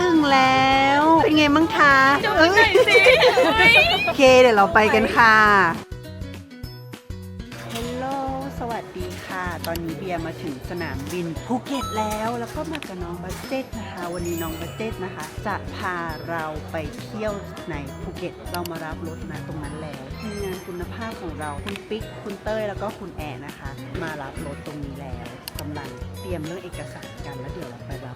ถึงแล้ว เป็นไงบ้างคะดูเอ้หน่อยสิโอเคเดี๋ยวเราไปกันค่ะฮัลโหลสวัสดีค่ะ ตอนนี้เบียร์มาถึงสนามบินภูเก็ตแล้ว แล้วก็มากับน้องบัจเจตนะคะ วันนี้น้องบัจเจตนะคะ จะพาเราไปเที่ยวในภูเก็ต เรามารับรถนะตรงนั้นแล้วทีมงานคุณภาพของเราคุณปิ๊กคุณเต้ยแล้วก็คุณแอนนะคะ มารับรถตรงนี้แล้วกำลังเตรียมเรื่องเอกสารกันแล้วเดี๋ยวเราไปรับ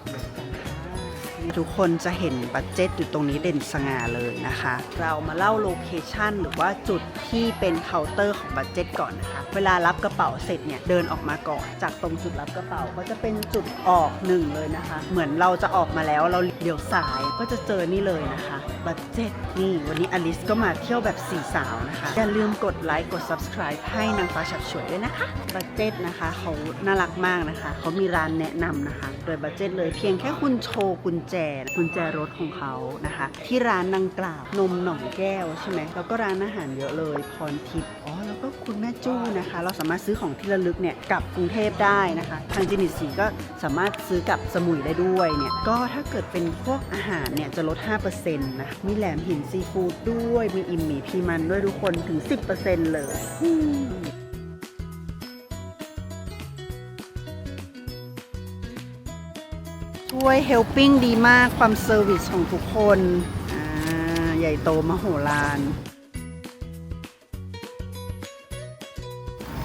รถกันค่ะ ทุกคนจะเห็นบัตเจ็ตอยู่ตรงนี้เด่นสง่าเลยนะคะ เรามาเล่าโลเคชันหรือว่าจุดที่เป็นเคาน์เตอร์ของบัตเจ็ตก่อนนะคะ เวลารับกระเป๋าเสร็จเนี่ยเดินออกมาก่อน จากตรงจุดรับกระเป๋าก็จะเป็นจุดออกหนึ่งเลยนะคะ เหมือนเราจะออกมาแล้วเราเลี้ยวซ้ายก็จะเจอนี่เลยนะคะบัตเจ็ตนี่วันนี้อลิสก็มาเที่ยวแบบสี่สาวนะคะ อย่าลืมกดไลค์กด subscribe ให้นางฟ้าฉัดฉวยด้วยนะคะบัตเจ็ตนะคะเขาน่ารักมากนะคะ เขามีร้านแนะนำนะคะ โดยบัตเจ็ตเลยเพียงแค่คุณโชว์กุญแจกุญแจรถของเขานะคะ ที่ร้านดังกล่าวนมหนองแก้วใช่ไหมแล้วก็ร้านอาหารเยอะเลยพรทิพย์อ๋อแล้วก็คุณแม่จู้นะคะ เราสามารถซื้อของที่ระลึกเนี่ยกลับกรุงเทพได้นะคะ ทางจินิตสีก็สามารถซื้อกับสมุยได้ด้วยเนี่ยก็ถ้าเกิดเป็นพวกอาหารเนี่ยจะลด 5%นะมีแหลมหินซีฟู้ดด้วยมีอิมหมีพีมันด้วยทุกคนถึง 10%เลย ช่วยเฮลปิ้งดีมากความเซอร์วิสของทุกคนใหญ่โตมโหฬาร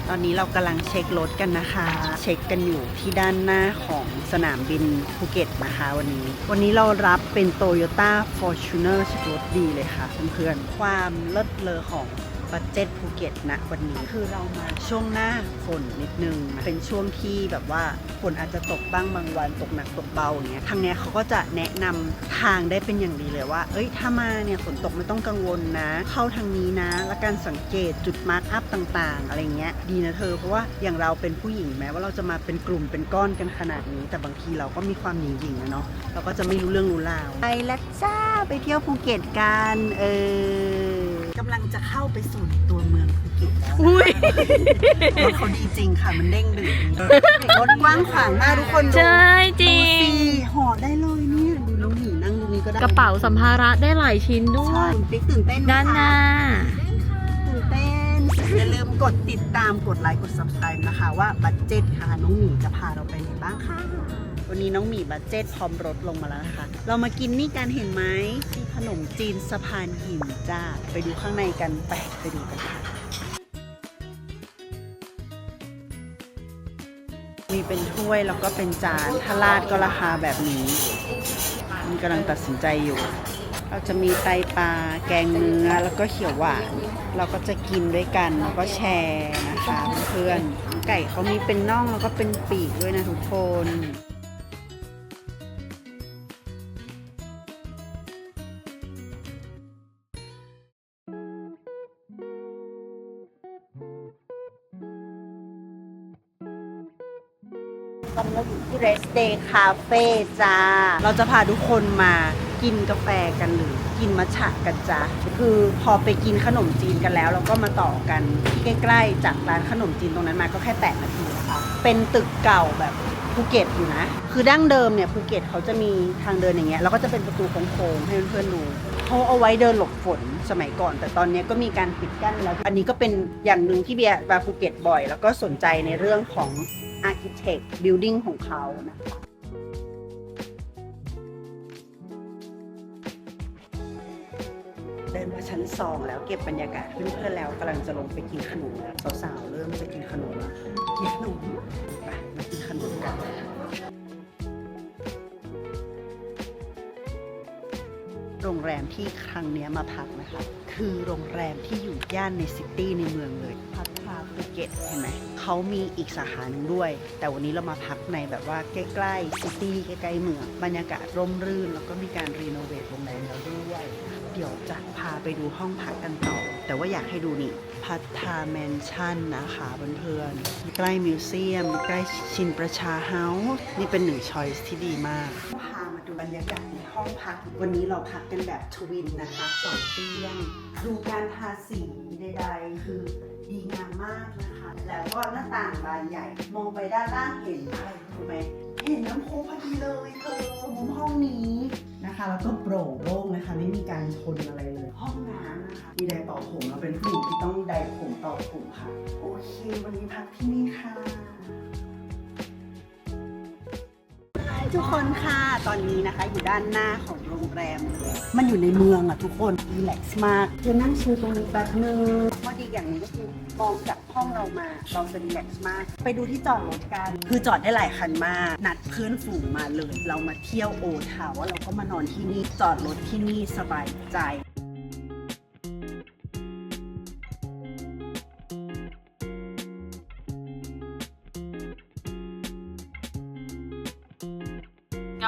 ตอนนี้เรากำลังเช็ครถกันนะคะ เช็คกันอยู่ที่ด้านหน้าของสนามบินภูเก็ตนะคะวันนี้ วันนี้เรารับเป็น Toyota Fortuner ช็ครถดีเลยค่ะเพื่อนๆความเลิศเลอของ บัตเจ็ตภูเก็ตนะวันนี้คือเรามาช่วงหน้าฝนนิดนึงนะเป็นช่วงที่แบบว่าฝนอาจจะตกบ้างบางวันตกหนักตกเบาอย่างเงี้ยทางเนี้ยเขาก็จะแนะนำทางได้เป็นอย่างดีเลยว่า เอ้ยถ้ามาเนี่ยฝนตกไม่ต้องกังวลนะ เข้าทางนี้นะ และการสังเกตจุดมาร์กอัพต่างๆ อะไรเงี้ยดีนะเธอเพราะว่าอย่างเราเป็นผู้หญิงแม้ว่าเราจะมาเป็นกลุ่มเป็นก้อนกันขนาดนี้ แต่บางทีเราก็มีความหยิ่งๆนะเนาะเราก็จะไม่รู้เรื่องรู้ราวไปแล้วจ้าไปเที่ยวภูเก็ตกันเออ กำลังจะเข้าไปสู่ในตัวเมืองภูเก็ตแล้วอุ้ย รถเขาดีจริงค่ะ มันเด้งดึงรถกว้างขวางมากทุกคนดูใช่จริดูงสิห่อได้เลยเนี่ยดูน้องหมีนั่งตรงนี้ก็ได้กระเป๋าสัมภาระได้หลายชิ้นด้วใช่ยคุณปิ๊กตื่นเต้นไหมคะด้านหน้า ตื่นเต้นอย่าลืมกดติดตามกดไลค์กด subscribe นะคะ ว่าบัตเจ็ตค่ะ น้องหมีจะพาเราไปไหนบ้างค่ะ วันนี้น้องหมีบัตเจ็ตพร้อมรถลงมาแล้วนะคะ เรามากินนี่กันเห็นไหมที่ขนมจีนสะพานหินจ้า ไปดูข้างในกันไปไปดูกันค่ะ มีเป็นถ้วยแล้วก็เป็นจาน ถ้าราดก็ราคาแบบนี้มันกำลังตัดสินใจอยู่ เราจะมีไตปลา แกงเนื้อ แล้วก็เขียวหวาน เราก็จะกินด้วยกัน แล้วก็แชร์นะคะเพื่อน ไก่เขามีเป็นน่องแล้วก็เป็นปีกด้วยนะทุกคน ที่ Rest Day Cafe จ้า เราจะพาทุกคนมากินกาแฟกันหรือกินมัทฉะกันจ้าคือพอไปกินขนมจีนกันแล้ว เราก็มาต่อกันที่ใกล้ๆ จากร้านขนมจีนตรงนั้นมาก็แค่ 8 นาทีนะคะ เป็นตึกเก่าแบบภูเก็ตอยู่นะ คือดั้งเดิมเนี่ยภูเก็ตเขาจะมีทางเดินอย่างเงี้ยแล้วก็จะเป็นประตูโค้งๆให้เพื่อนๆดูเขาเอาไว้เดินหลบฝนสมัยก่อน แต่ตอนนี้ก็มีการปิดกั้นแล้ว อันนี้ก็เป็นอย่างหนึ่งที่เบียร์มาภูเก็ตบ่อย แล้วก็สนใจในเรื่องของ Architect Building ของเขานะคะเดินมาชั้นสองแล้วเก็บบรรยากาศเพื่อนๆแล้วกำลังจะลงไปกินขนมสาวๆเริ่มจะกินขนมแล้วกินขนมไปมากินขนมกันโรงแรมที่ครั้งนี้มาพักนะคะ คือโรงแรมที่อยู่ย่านในซิตี้ในเมืองเลยพัทรา ภูเก็ตเห็นไหมเขามีอีกสาขาหนึ่งด้วย แต่วันนี้เรามาพักในแบบว่าใกล้ๆซิตี้ใกล้ๆเมืองบรรยากาศร่มรื่น แล้วก็มีการรีโนเวทโรงแรมแล้วด้วยเดี๋ยวจะพาไปดูห้องพักกันต่อ แต่ว่าอยากให้ดูนี่พัทราแมนชั่นนะคะเพื่อนๆใกล้มิวเซียม ใกล้ชินประชาเฮาส์นี่เป็นหนึ่งช้อยส์ที่ดีมากพามาดูบรรยากาศในห้องพัก วันนี้เราพักกันแบบทวินนะคะสองเตียงดูการทาสีใดๆคือ ดีงามมากนะคะ แล้วก็หน้าต่างบานใหญ่ มองไปด้านล่างเห็นอะไรรู้ไหมเห็นน้ำโคพอดีเลยเธอมุมห้องนี้นะคะ แล้วก็โปร่งโล่งนะคะ ไม่มีการชนอะไรเลย ห้องน้ำนะคะ มีไดร์ต่อผมเราเป็นผู้หญิงที่ต้องไดร์ผมต่อผมค่ะ โอเค วันนี้พักที่นี่ค่ะ ทุกคนค่ะตอนนี้นะคะ อยู่ด้านหน้าของโรงแรมเลยมันอยู่ในเมืองอะทุกคนรีแลกซ์มากคือนั่งชิลตรงนี้แป๊บนึงข้อดีอย่างหนึงก็คือมองจากห้องเรามาเราจะรีแลกซ์มาก ไปดูที่จอดรถกัน คือจอดได้หลายคันมาก นัดเพื่อนฝูงมาเลย เรามาเที่ยวโอทาวว่าเราก็มานอนที่นี่จอดรถที่นี่สบายใจ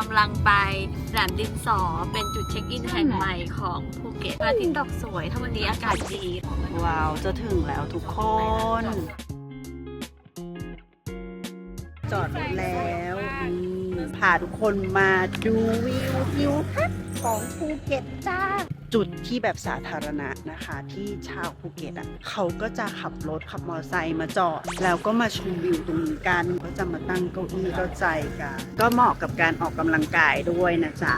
ำลังไปแหลมดินสอเป็นจุดเช็คอินแห่งใหม่ของภูเก็ตพระอาทิตย์ตกสวย ถ้าวันนี้อากาศดี ว้าว จะถึงแล้วทุกคน จอดแล้วนี่พาทุกคนมาดูวิวทิวทัศน์ของภูเก็ตจ้า จุดที่แบบสาธารณะนะคะ ที่ชาวภูเก็ตอะเขาก็จะขับรถขับมอเตอร์ไซค์มาจอด แล้วก็มาชมวิวตรงนี้กันก็จะมาตั้งเก้าอี้เก้าใจกัน ก็เหมาะกับการออกกำลังกายด้วยนะจ๊ะ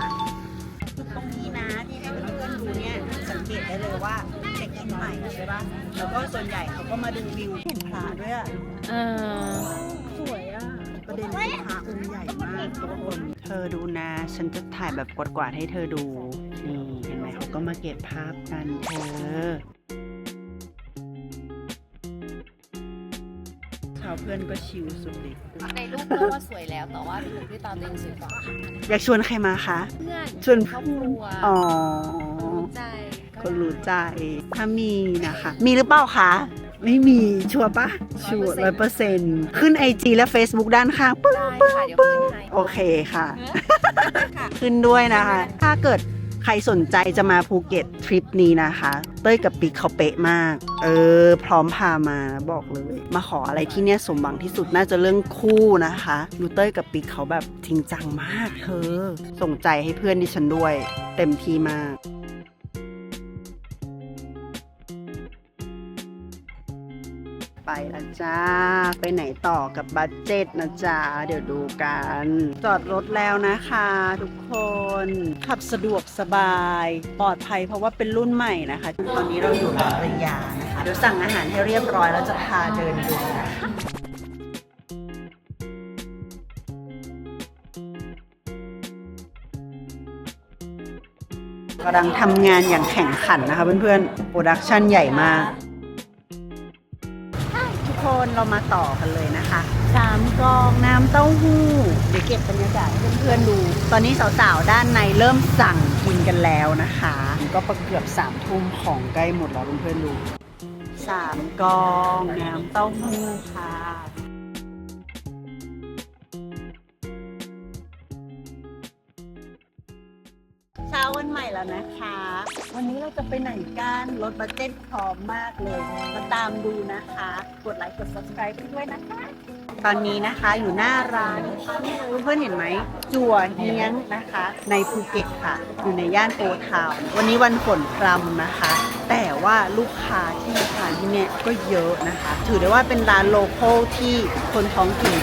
ตรงนี้นะที่ให้เพื่อนๆดูเนี่ยสังเกตได้เลยว่าเช็คอินใหม่ใช่ปะแล้วก็ส่วนใหญ่เขาก็มาดูวิวเห็นพระด้วยอะเออสวยอะประเด็นคือพระองค์ใหญ่มากทุกคนเธอดูนะ ฉันจะถ่ายแบบกวาดๆให้เธอดู นี่เห็นไหมเขาก็มาเก็บภาพกันเธอชาวเพื่อนก็ชิลสุดดิในรูปก็ว่าสวยแล้วแต่ว่าถูกที่ตาตัวเองสวยกว่าอยากชวนใครมาคะ เพื่อนชวน ครอบครัวอ๋อ รู้ใจคนรู้ใจถ้ามีนะคะ มีหรือเปล่าคะ ไม่มีชัวร์ปะชัวร้อยเปอร์เซ็นต์ขึ้น IG และ Facebook ด้านข้างปึ้งได้ค่ะเดี๋ยวขึ้นให้โอเคค่ะ ขึ้นด้วยนะคะ ถ้าเกิด ใครสนใจจะมาภูเก็ตทริปนี้นะคะ เต้ยกับปิ๊กเขาเป๊ะมาก เออ พร้อมพามาบอกเลย มาขออะไรที่เนี่ยสมหวังที่สุดน่าจะเรื่องคู่นะคะดูเต้ยกับปิ๊กเขาแบบจริงจังมากเธอส่งใจให้เพื่อนดิฉันด้วย เต็มที่มาก ไปละจ้า ไปไหนต่อกับบัตเจ็ตนะจ๊ะเดี๋ยวดูกัน จอดรถแล้วนะคะทุกคน ขับสะดวกสบาย ปลอดภัยเพราะว่าเป็นรุ่นใหม่นะคะ ตอนนี้เราอยู่กับระยานะคะ เดี๋ยวสั่งอาหารให้เรียบร้อยแล้วจะพาเดินดูนะคะกำลังทำงานอย่างแข่งขันนะคะเพื่อนๆ โปรดักชันใหญ่มาก เรามาต่อกันเลยนะคะสามกองน้ำเต้าหู้ เดี๋ยวเก็บบรรยากาศให้เพื่อนๆดู ตอนนี้สาวๆ ด้านในเริ่มสั่งกินกันแล้วนะคะ ก็ประเกือบสามทุ่มของใกล้หมดแล้วเพื่อนๆดูสามกองน้ำเต้าหู้ค่ะ ใหม่แล้วนะคะ วันนี้เราจะไปไหนกันรถบัสเจ็ตพร้อมมากเลย มาตามดูนะคะ กดไลค์กด subscribe ไปด้วยนะคะ ตอนนี้นะคะอยู่หน้าร้านเพื่อนเห็นไหม จั่วเฮียงนะคะ ในภูเก็ตค่ะ อยู่ในย่านโอทาววันนี้วันฝนพรำนะคะ แต่ว่าลูกค้าที่มาทานที่เนี่ยก็เยอะนะคะ ถือได้ว่าเป็นร้านโลโก้ที่คนท้องถิ่น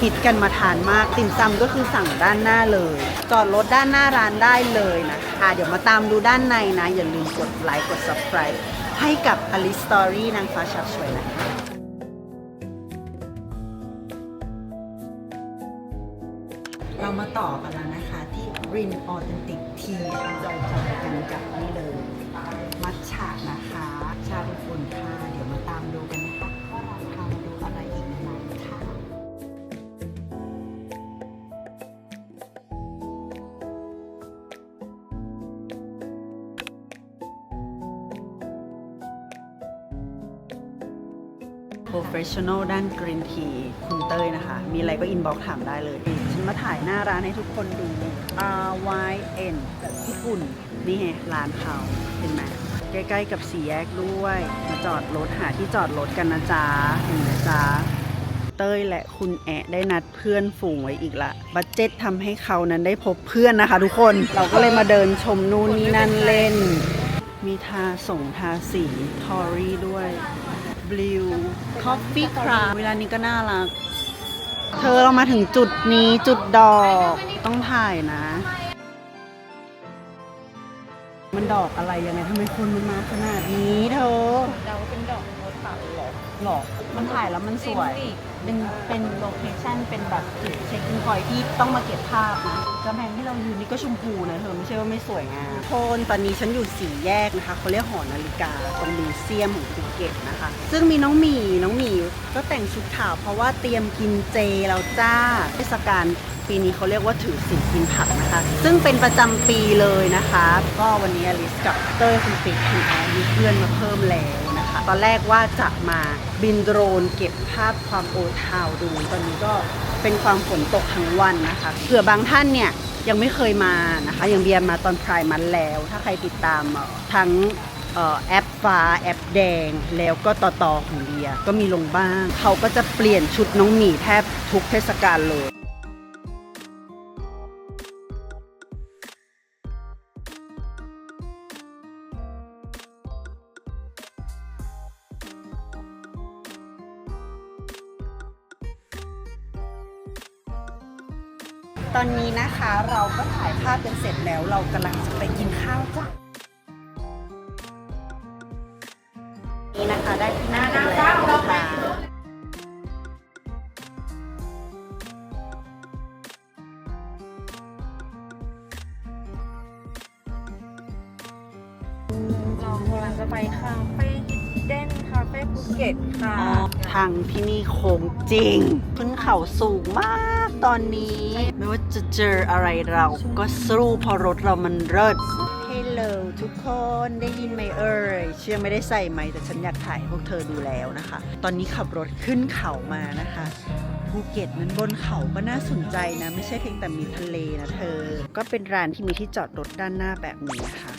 ฮิตกันมาทานมากติ่มซำก็คือสั่งด้านหน้าเลย จอดรถด้านหน้าร้านได้เลยนะ คะเดี๋ยวมาตามดูด้านในนะ อย่าลืมกดไลค์กด subscribe ให้กับ Alice Story นางฟ้าชักสวยนะคะเรามาต่อกันแล้วนะคะที่ Rin Authentic Tea เราจะไ Professional ด้าน Green Tea คุณเต้ยนะคะ มีอะไรก็อินบ็อกถามได้เลย ฉันมาถ่ายหน้าร้านให้ทุกคนดู R Y N แบบญี่ปุ่น นี่ไงร้านเขาเห็นไหมใกล้ๆกับสี่แยกด้วย มาจอดรถหาที่จอดรถกันนะจ๊ะเห็นไหมจ๊ะเต้ยและคุณแอะได้นัดเพื่อนฝูงไว้อีกละ บัตเจ็ตทำให้เขานั้นได้พบเพื่อนนะคะ ทุกคน เราก็เลยมาเดินชมนู่นนี่นั่นเล่น มีทาส่งทาสีทอรี่ด้วย บลิวคอฟฟี่คราเวลานี้ก็น่ารัก เธอเรามาถึงจุดนี้จุดดอกต้องถ่ายนะ มันดอกอะไรยังไงทำไมคนมันมาขนาดนี้เธอเราเป็นดอกโมตัดหรอหรอมันถ่ายแล้วมันสวยเป็นเป็นโลเคชั่นเป็นแบบจุดเช็คอินพอยที่ต้องมาเก็บภาพนะกำแพงที่เราอยู่นี่ก็ชมพูนะเธอไม่ใช่ว่าไม่สวยงามโทนตอนนี้ฉันอยู่สี่แยกนะคะเขาเรียกหอนาฬิกาตรงมิวเซียมของภูเก็ตนะคะ ซึ่งมีน้องหมีน้องหมีก็แต่งชุดขาวเพราะว่าเตรียมกินเจแล้วจ้าเทศกาล ปีนี้เขาเรียกว่าถือศีลกินผักนะคะ ซึ่งเป็นประจำปีเลยนะคะ ก็วันนี้อลิสกับเต้ยคุณปิ๊กคุณแอนมีเพื่อนมาเพิ่มแล้วนะคะ ตอนแรกว่าจะมาบินโดรนเก็บภาพความโอทาวดู ตอนนี้ก็เป็นความฝนตกทั้งวันนะคะเผื่อบางท่านเนี่ยยังไม่เคยมานะคะย่างเบียร์มาตอนพรายมันแล้ว ถ้าใครติดตามทั้งแอปฟ้าแอปแดง แล้วก็ต่อต่อของเบียร์ก็มีลงบ้าง เขาก็จะเปลี่ยนชุดน้องหมีแทบทุกเทศกาลเลย ตอนนี้นะคะเราก็ถ่ายภาพกันเสร็จแล้ว เรากำลังจะไปกินข้าวจ้ะนี่นะคะได้ที่นั่งกันแล้วนะคะเรากำลังจะไปคาเฟ่เด่นคาเฟ่ภูเก็ตค่ะอ๋อทางที่นี่โค้งจริง ขึ้นเขาสูงมากตอนนี้ไม่ว่า จะเจออะไรเราก็สู้เพอรถเรามันเลิศ Hello ทุกคนได้ยินไหมเอ่ยเชื่อไม่ได้ใส่ไหมแต่ฉันอยากถ่ายพวกเธอดูแล้วนะคะ ตอนนี้ขับรถขึ้นเขามานะคะภูเก็ตนั้นบนเขาก็น่าสนใจนะ ไม่ใช่เพียงแต่มีทะเลนะเธอ ก็เป็นร้านที่มีที่จอดรถด้านหน้าแบบนี้นะคะ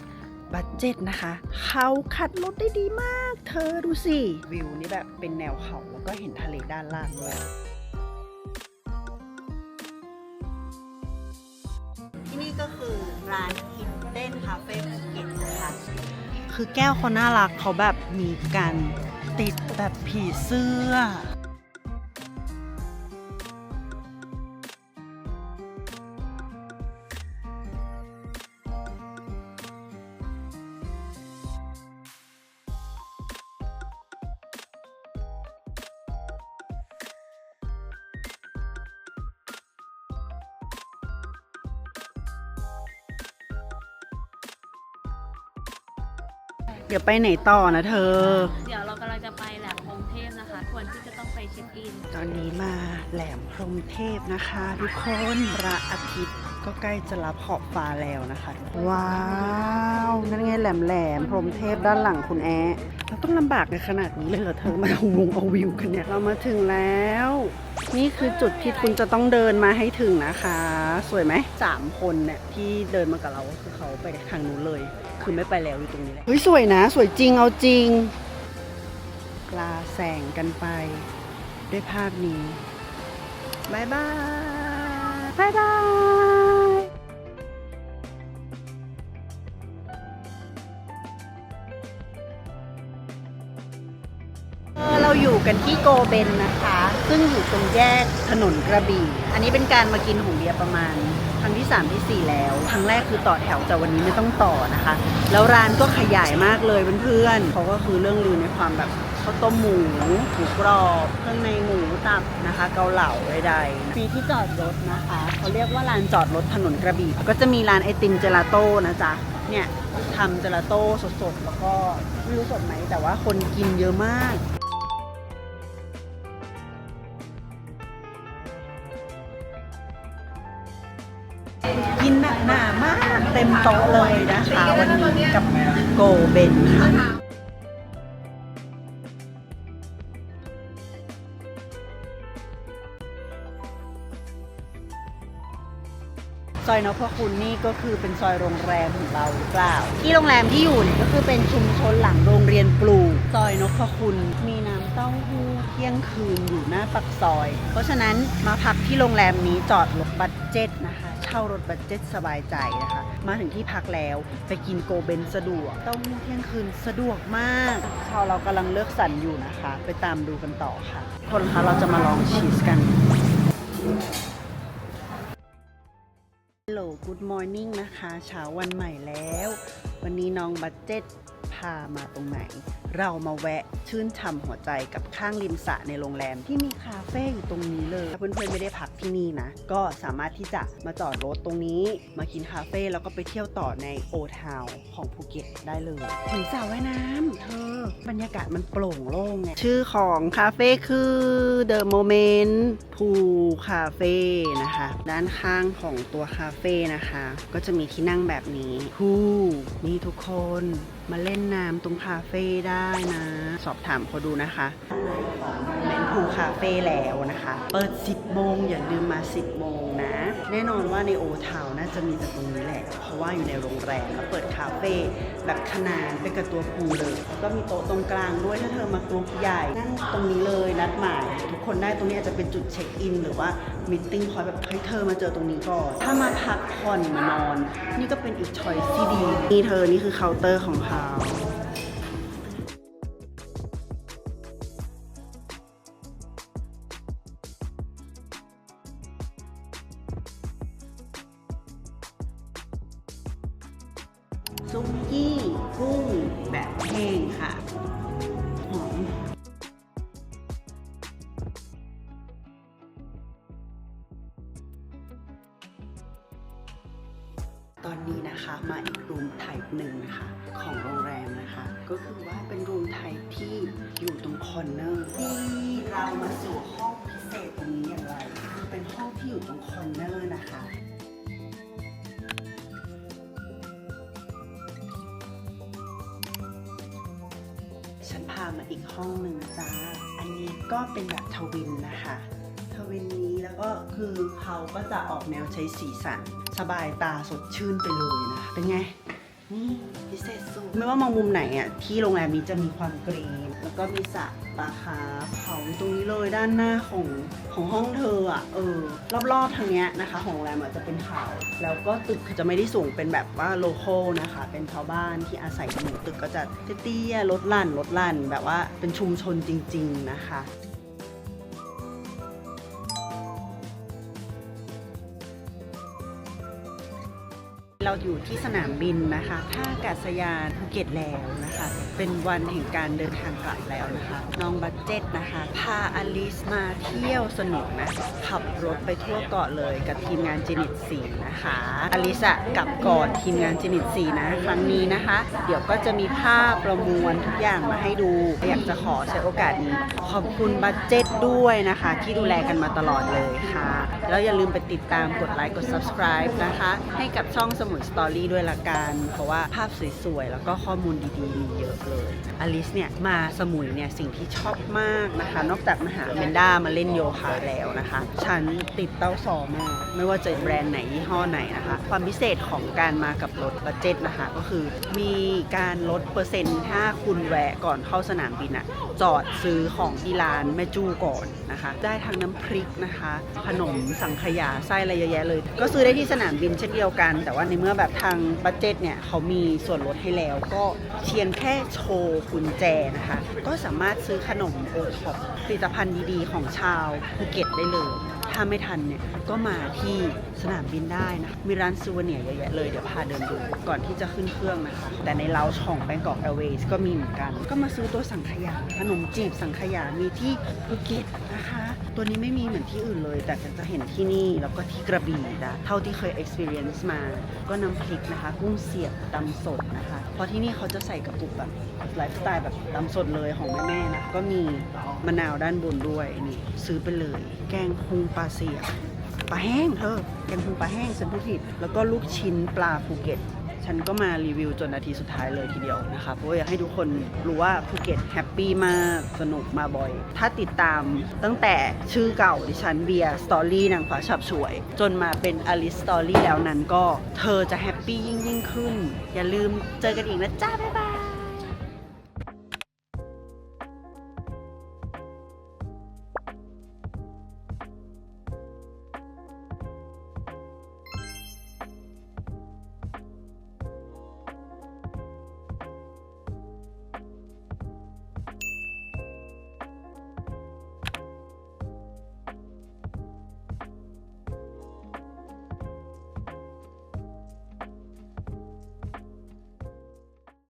บัตเจ็ตนะคะ เขาคัดรถได้ดีมาก เธอดูสิ วิวนี่แบบเป็นแนวเขาแล้วก็เห็นทะเลด้านล่างด้วย ที่นี่ก็คือร้านกินเต้นคาเฟ่ภูเก็ตนะคะคือแก้วเขาน่ารักเขาแบบมีการติดแบบผีเสื้อ เดี๋ยวไปไหนต่อนะเธอ เดี๋ยวเรากำลังจะไปแหลมพงเทพนะคะควรที่จะต้องไปเช็คอิน ตอนนี้มาแหลมพรหมเทพนะคะ ทุกคนพระอาทิตย์ก็ใกล้จะรับขอบฟ้าแล้วนะคะ ว้าว นั่นไงแหลมแหลมพรหมเทพด้านหลังคุณแอะ เราต้องลำบากในขนาดนี้เลยเหรอเธอมาเอาวงเอาวิวกันเนี่ย เรามาถึงแล้ว นี่คือจุดที่คุณจะต้องเดินมาให้ถึงนะคะ สวยไหมสามคนเนี่ยที่เดินมากับเราคือเขาไปทางนู้นเลย คือไม่ไปแล้วอยู่ตรงนี้แหละเฮ้ยสวยนะ สวยจริงเอาจริงกลาแสงกันไป ด้วยภาพนี้บายบายบายบาย เราอยู่กันที่โกเบนนะคะ ซึ่งอยู่ตรงแยกถนนกระบี่ อันนี้เป็นการมากินของเบียประมาณครั้งที่ 3 ที่ 4 แล้ว ครั้งแรกคือต่อแถวแต่วันนี้ไม่ต้องต่อนะคะ แล้วร้านก็ขยายมากเลยเพื่อนๆเขาก็คือเรื่องลือในความแบบข้าวต้มหมูหมูกรอบเครื่องในหมูตับนะคะ เกาเหลาใดๆมีที่จอดรถนะคะเขาเรียกว่าลานจอดรถถนนกระบี่ ก็จะมีร้านไอติมเจลาโต้นะจ๊ะเนี่ยทำเจลาโต้สดๆ แล้วก็ไม่รู้สดไหมแต่ว่าคนกินเยอะมาก เต็มโต๊ะเลยนะคะวันนี้กับโกเบนค่ะซอยนพคุณนี่ก็คือเป็นซอยโรงแรมของเราหรือเปล่า ที่โรงแรมที่อยู่เนี่ยก็คือเป็นชุมชนหลังโรงเรียนปลูกซอยนพคุณมีน้ำเต้าหู้เที่ยงคืนอยู่หน้าปักซอย เพราะฉะนั้นมาพักที่โรงแรมนี้จอดรถบัตเจ็ตนะคะ ช่ารถบัตเจ็ตสบายใจนะคะ มาถึงที่พักแล้วไปกินโกเบนสะดวกเต้าหู้เที่ยงคืนสะดวกมากชาวเรากำลังเลือกสรรอยู่นะคะ ไปตามดูกันต่อค่ะคนคะเราจะมาลองชีสกันฮัลโหล Good Morning นะคะ เช้าวันใหม่แล้ว วันนี้น้องบัจเจ็ตพามาตรงไหน เรามาแวะชื่นช่ำหัวใจกับข้างริมสระในโรงแรมที่มีคาเฟ่อยู่ตรงนี้เลยถ้าเพื่อนๆไม่ได้พักที่นี่นะ ก็สามารถที่จะมาจอดรถตรงนี้ มากินคาเฟ่แล้วก็ไปเที่ยวต่อในโอทาวของภูเก็ตได้เลยถึงสระว่ายน้ำเธอบรรยากาศมันโปร่งโล่งไงชื่อของคาเฟ่คือ The Moment Pool Cafe นะคะ ด้านข้างของตัวคาเฟ่นะคะ ก็จะมีที่นั่งแบบนี้พูนี่ทุกคนมาเล่นน้ำตรงคาเฟ่ได้นะ สอบถามเขาดูนะคะเป็นพูคาเฟ่แล้วนะคะ เปิด 10 โมงอย่าลืมมา 10 โมงนะ แน่นอนว่าในโอทาวน่าจะมีแต่ตรงนี้แหละ เพราะว่าอยู่ในโรงแรมแล้วเปิดคาเฟ่แบบขนานไปกับตัวพูเลยแล้วก็มีโต๊ะตรงกลางด้วยถ้าเธอมากรุ๊ปใหญ่นั่งตรงนี้เลยนัดหมาย ทุกคนได้ตรงนี้อาจจะเป็นจุดเช็คอิน หรือว่ามิทติ้งพอยแบบเฮ้ยเธอมาเจอตรงนี้ก่อนถ้ามาพักผ่อนมานอน นี่ก็เป็นอีกช้อยที่ดีนี่เธอนี่คือเคาน์เตอร์ของเขา ซุกี้ วินนะคะทวินนี้แล้วก็คือเขาก็จะออกแนวใช้สีสัน สบายตาสดชื่นไปเลยนะ เป็นไง นี่พิเศษสุดไม่ว่ามองมุมไหนอะที่โรงแรมนี้จะมีความกรีน แล้วก็มีสระปลาคาร์ฟเขาตรงนี้เลยด้านหน้าของของห้องเธออะเออ รอบๆทางเนี้ยนะคะของโรงแรมอะจะเป็นเขาแล้วก็ตึกจะไม่ได้สูงเป็นแบบว่าโลโก้นะคะ เป็นชาวบ้านที่อาศัยอยู่ตึกก็จะเตี้ยๆลดลั่นลดลั่น แบบว่าเป็นชุมชนจริง ๆนะคะ เราอยู่ที่สนามบินนะคะท่าอากาศยานภูเก็ตแล้วนะคะ เป็นวันแห่งการเดินทางกลับแล้วนะคะ น้องบัจเจ็ตนะคะ พาอลิสมาเที่ยวสนุกนะ ขับรถไปทั่วเกาะเลยกับทีมงานจินิตสีนะคะอลิสะกลับก่อนทีมงานจินิตสีนะ ครั้งนี้นะคะ เดี๋ยวก็จะมีภาพประมวลทุกอย่างมาให้ดู อยากจะขอใช้โอกาสนี้ ขอบคุณบัจเจ็ตด้วยนะคะ ที่ดูแลกันมาตลอดเลยค่ะ แล้วอย่าลืมไปติดตามกดไลค์กด subscribe นะคะ ให้กับช่องสมุยสตอรี่ด้วยละกันเพราะว่าภาพสวยๆ แล้วก็ข้อมูลดีๆ มีเยอะเลย อลิสเนี่ยมาสมุยเนี่ยสิ่งที่ชอบมากนะคะ นอกจากมาหาเมนด้ามาเล่นโยคะแล้วนะคะ ฉันติดเต้าซอมาก ไม่ว่าจะแบรนด์ไหนยี่ห้อไหนนะคะ ความพิเศษของการมากับรถบัจเจ็ตนะคะ ก็คือมีการลดเปอร์เซ็นต์ถ้าคุณแวะก่อนเข้าสนามบินอะจอดซื้อของที่ร้านแม่จู้ก่อนนะคะ ได้ทั้งน้ำพริกนะคะ ขนมสังขยาไส้อะไรเยอะแยะเลย ก็ซื้อได้ที่สนามบินเช่นเดียวกัน แต่ว่าในเมื่อื่อแบบทางบัจเจ็ตเนี่ยเขามีส่วนลดให้แล้ว ก็เพียงแค่โชว์กุญแจนะคะ ก็สามารถซื้อขนมโอท็อปผลิตภัณฑ์ดีๆ ของชาวภูเก็ตได้เลย ถ้าไม่ทันเนี่ยก็มาที่สนามบินได้นะ มีร้านซูเวเนียร์เยอะแยะเลย เดี๋ยวพาเดินดูก่อนที่จะขึ้นเครื่องนะคะ แต่ในเลาช่องแบงกอกแอร์เวย์ก็มีเหมือนกัน ก็มาซื้อตัวสังขยาขนมจีบสังขยามีที่ภูเก็ตนะคะ ตัวนี้ไม่มีเหมือนที่อื่นเลย แต่จะเห็นที่นี่แล้วก็ที่กระบี่นะเท่าที่เคย experience มา ก็น้ำพริกนะคะ กุ้งเสียบตำสดนะคะ เพราะที่นี่เขาจะใส่กระปุกแบบไลฟ์สไตล์แบบตำสดเลยของแม่ๆนะก็มีมะนาวด้านบนด้วยนี่ซื้อไปเลย แกงคุงปลาเสียบปลาแห้งเธอแกงพุงปลาแห้งฉันพูดผิดแล้วก็ลูกชิ้นปลาภูเก็ต ฉันก็มารีวิวจนนาทีสุดท้ายเลยทีเดียวนะคะ เพราะอยากให้ทุกคนรู้ว่าภูเก็ตแฮปปี้มากสนุกมาบ่อย ถ้าติดตามตั้งแต่ชื่อเก่าดิฉันเบียร์สตอรี่นางฟ้าฉับฉวย จนมาเป็นอลิสสตอรี่แล้วนั้นก็เธอจะแฮปปี้ยิ่งยิ่งขึ้น อย่าลืมเจอกันอีกนะจ้าบ๊ายบาย